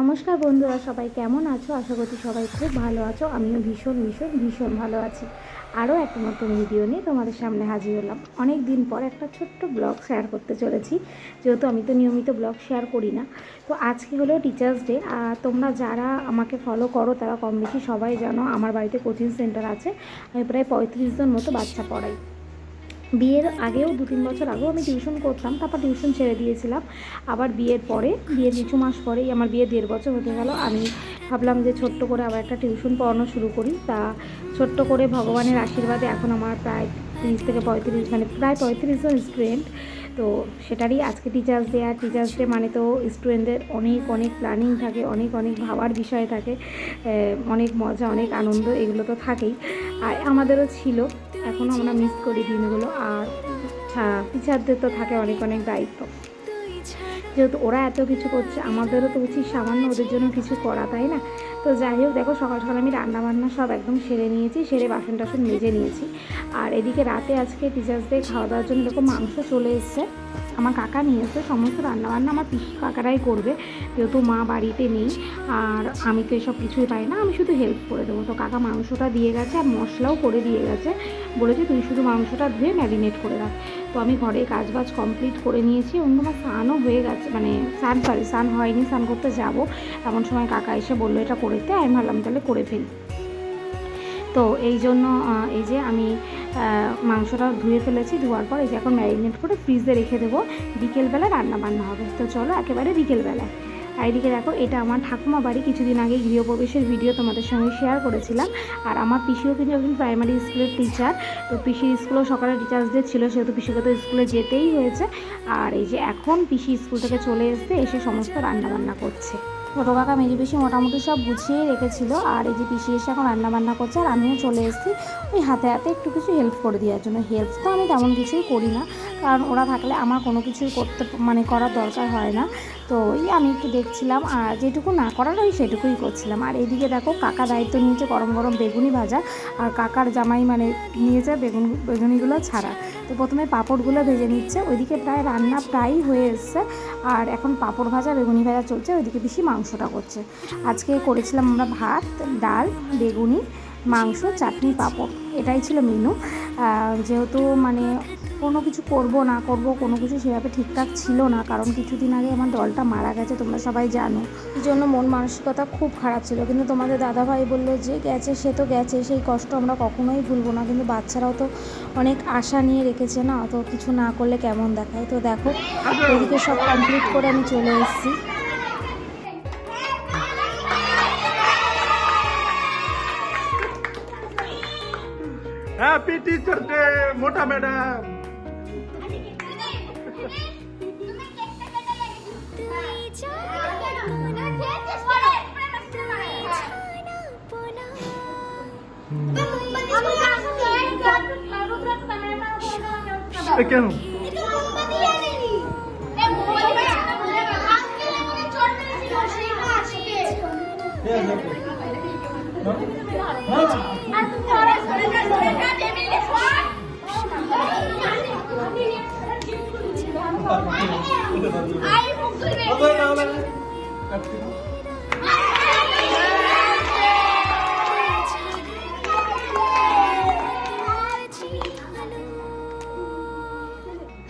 নমস্কার বন্ধুরা, সবাই কেমন আছো? আশা করছি সবাই খুব ভালো আছো। আমিও ভীষণ ভীষণ ভীষণ ভালো আছি। আরও একটা নতুন ভিডিও নিয়ে তোমাদের সামনে হাজির হলাম। অনেক দিন পর একটা ছোট্ট ব্লগ শেয়ার করতে চলেছি। যেহেতু আমি তো নিয়মিত ব্লগ শেয়ার করি না। তো আজকে হলো টিচার্স ডে আর তোমরা যারা আমাকে ফলো করো, তারা কম বেশি সবাই জানো আমার বাড়িতে কোচিং সেন্টার আছে। আমি প্রায় পঁয়ত্রিশ জন মতো বাচ্চা পড়াই। বিয়ের আগেও দু তিন বছর আগেও আমি টিউশন করতাম, তারপর টিউশন ছেড়ে দিয়েছিলাম। আবার বিয়ের পরে, বিয়ের কিছু মাস পরেই আমার বিয়ে দেড় বছর হতে গেল, আমি ভাবলাম যে ছোট্ট করে আবার একটা টিউশন পড়ানো শুরু করি। তা ছোট্ট করে ভগবানের আশীর্বাদে এখন আমার প্রায় তিরিশ থেকে পঁয়ত্রিশ মানে প্রায় পঁয়ত্রিশ জন স্টুডেন্ট তো সেটারই আজকে টিচার্স ডে আর টিচার্স ডে মানে তো স্টুডেন্টদের অনেক অনেক প্ল্যানিং থাকে, অনেক অনেক ভাবার বিষয় থাকে অনেক মজা, অনেক আনন্দ, এগুলো তো থাকেই। আর আমাদেরও ছিল। এখনও আমরা মিস করি দিনগুলো। আর টিচারদের তো থাকে অনেক অনেক দায়িত্ব। যেহেতু ওরা এত কিছু করছে, আমাদেরও তো উচিত সামান্য ওদের জন্য কিছু করা, তাই না? তো যাই হোক, দেখো সকাল সকাল আমি রান্না বান্না সব একদম সেরে নিয়েছি, সেরে বাসন টাসন মেজে নিয়েছি। আর এদিকে রাতে আজকে টিচার্স ডে খাওয়া দাওয়ার জন্য দেখো মাংস চলে এসছে। আমার কাকা নিয়ে এসে সমস্ত রান্নাবান্না আমার পিসি কাকারাই করবে, যেহেতু মা বাড়িতে নেই, আর আমি তো এসব কিছুই পাই না, আমি শুধু হেল্প করে দেবো। তো কাকা মাংসটা দিয়ে গেছে আর মশলাও করে দিয়ে গেছে, বলেছে তুই শুধু মাংসটা ধুয়ে ম্যারিনেট করে রাখ। তো আমি ঘরে কাজ বাজ কমপ্লিট করে নিয়েছি। অন্য আমার স্নানও হয়ে গেছে মানে স্নান সরি স্নান হয়নি, স্নান করতে যাব। এমন সময় কাকা এসে বলল, এটা করে দে। আমি ভাবলাম, তাহলে করে ফেলি। তো এই জন্য এই যে আমি মাংসটা ধুয়ে ফেলেছি, ধোয়ার পর এই যে এখন ম্যারিনেট করে ফ্রিজে রেখে দেবো। বিকেলবেলা রান্না বান্না হবে। তো চলো একেবারে বিকেলবেলায়। আর এদিকে দেখো, এটা আমার ঠাকুমা বাড়ি। কিছুদিন আগে গৃহপ্রবেশের ভিডিও তোমাদের সঙ্গে শেয়ার করেছিলাম। আর আমার পিসিও কিন্তু একজন প্রাইমারি স্কুলের টিচার তো পিসির স্কুলেও সকালে টিচার্স ডে ছিল, সেহেতু পিসিকে তো স্কুলে যেতেই হয়েছে। আর এই যে এখন পিসি স্কুল থেকে চলে এসে এসে সমস্ত রান্না বান্না করছে। ছোটো কাকা, মেজে পিসি মোটামুটি সব গুছিয়ে রেখেছিল। আর এই যে পিসি এসে এখন রান্না বান্না করছে, আর আমিও চলে এসেছি ওই হাতে হাতে একটু কিছু হেল্প করে দেওয়ার জন্য। হেল্প তো আমি তেমন কিছুই করি না, কারণ ওরা থাকলে আমার কোনো কিছুই করতে মানে করার দরকার হয় না। তো এই আমি একটু দেখছিলাম, আর যেটুকু না করার ওই সেটুকুই করছিলাম। আর এইদিকে দেখো, কাকা দায়িত্ব নিয়েছে গরম গরম বেগুনি ভাজা, আর কাকার জামাই মানে নিয়েছে বেগুন, বেগুনিগুলো ছাড়া। তো প্রথমে পাঁপড়গুলো ভেজে নিচ্ছে, ওইদিকে প্রায় রান্না প্রায়ই হয়ে এসছে। আর এখন পাঁপড় ভাজা, বেগুনি ভাজা চলছে, ওইদিকে বেশি মাংসটা করছে। আজকে করেছিলাম আমরা ভাত, ডাল, বেগুনি, মাংস, চাটনি, পাঁপড়। এটাই ছিল মেনু যেহেতু মানে কোনো কিছু করব না করব, কোনো কিছু সেভাবে ঠিকঠাক ছিল না। কারণ কিছুদিন আগে আমার দলটা মারা গেছে, তোমরা সবাই জানো। এই জন্য মন মানসিকতা খুব খারাপ ছিল। কিন্তু তোমাদের দাদাভাই বলল যে, গেছে, সে তো গেছে, সেই কষ্ট আমরা কখনোই ভুলবো না। কিন্তু বাচ্চারাও তো অনেক আশা নিয়ে রেখেছে না, তো কিছু না করলে কেমন দেখায়? তো দেখো, এদিকে সব কমপ্লিট করে আমি চলে এসেছি। হ্যাপি টিচার ডে মোটা ম্যাডাম। কেন রুদ্র আর কে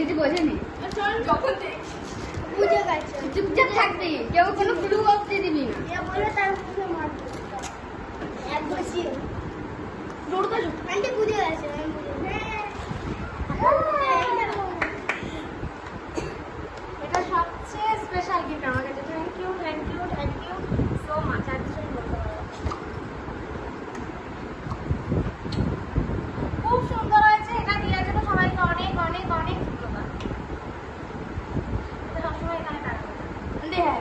দিদি বোঝেনি? চল যখন বুঝে গেছে চুপচাপ থাকবি কেউ কোনো ক্লু অবধি দিবি না। বলে তার এক বসিয়ে। দৌড়তে আন্টি বুঝে গেছে এটা সবচেয়ে স্পেশাল গিফট আমার কাছে thank you thank you thank you so much আর কিছু আমি বলতে পারব না। খুব সুন্দর হয়েছে এটা দেওয়ার জন্য সবাইকে অনেক অনেক অনেক ধন্যবাদ এটা সবসময় এখানে থাকবে হ্যাঁ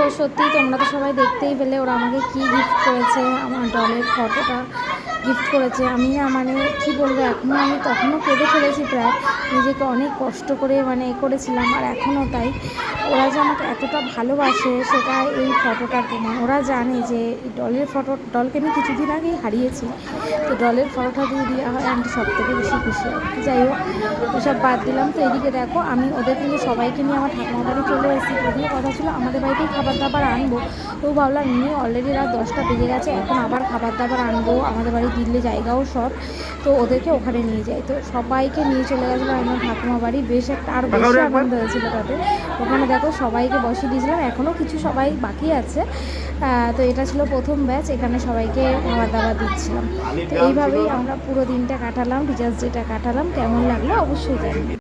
তো সত্যি তোমরা তো সবাই দেখতেই পেলে ওরা আমাকে কি গিফট করেছে আমার ডলের ফটোটা গিফট করেছে। আমি না মানে কি বলব এখনও আমি তখনও কেঁদে ফেলেছি প্রায়। নিজেকে অনেক কষ্ট করে মানে এ করেছিলাম, আর এখনও তাই। ওরা যে আমাকে এতটা ভালোবাসে, সেটা এই ফটোটার প্রমাণ। ওরা জানে যে ডলের ফটো, ডলকে আমি কিছুদিন আগেই হারিয়েছি। তো ডলের ফটোটা দিয়ে দেওয়া হয় আন্টি সব থেকে বেশি খুশি যাই হোক, ওসব বাদ দিলাম। তো এদিকে দেখো, আমি ওদের কিন্তু সবাইকে নিয়ে আমার ঠাকুমা বাড়ি চলে এসেছি। যদিও কথা ছিল, আমাদের বাড়িতেই খাবার দাবার আনব। তো ভাবলাম নিয়ে অলরেডি রাত দশটা বেজে গেছে, এখন আবার খাবার দাবার আনব, আমাদের বাড়ি দিল্লি জায়গাও সব তো ওদেরকে ওখানে নিয়ে যাই তো সবাইকে নিয়ে চলে গেছিল আমার ঠাকুমা বাড়ি। বেশ একটা আর বেশি আনন্দ হয়েছিল তাতে। ওখানে দেখো সবাইকে বসে দিয়েছিলাম। এখনও কিছু সবাই বাকি আছে। তো এটা ছিল প্রথম ব্যাচ। এখানে সবাইকে খাওয়া দাওয়া দিচ্ছিলাম। তো এইভাবেই আমরা পুরো দিনটা কাটালাম। টিচার্স ডেটা কাটালাম। কেমন লাগল অবশ্যই জানি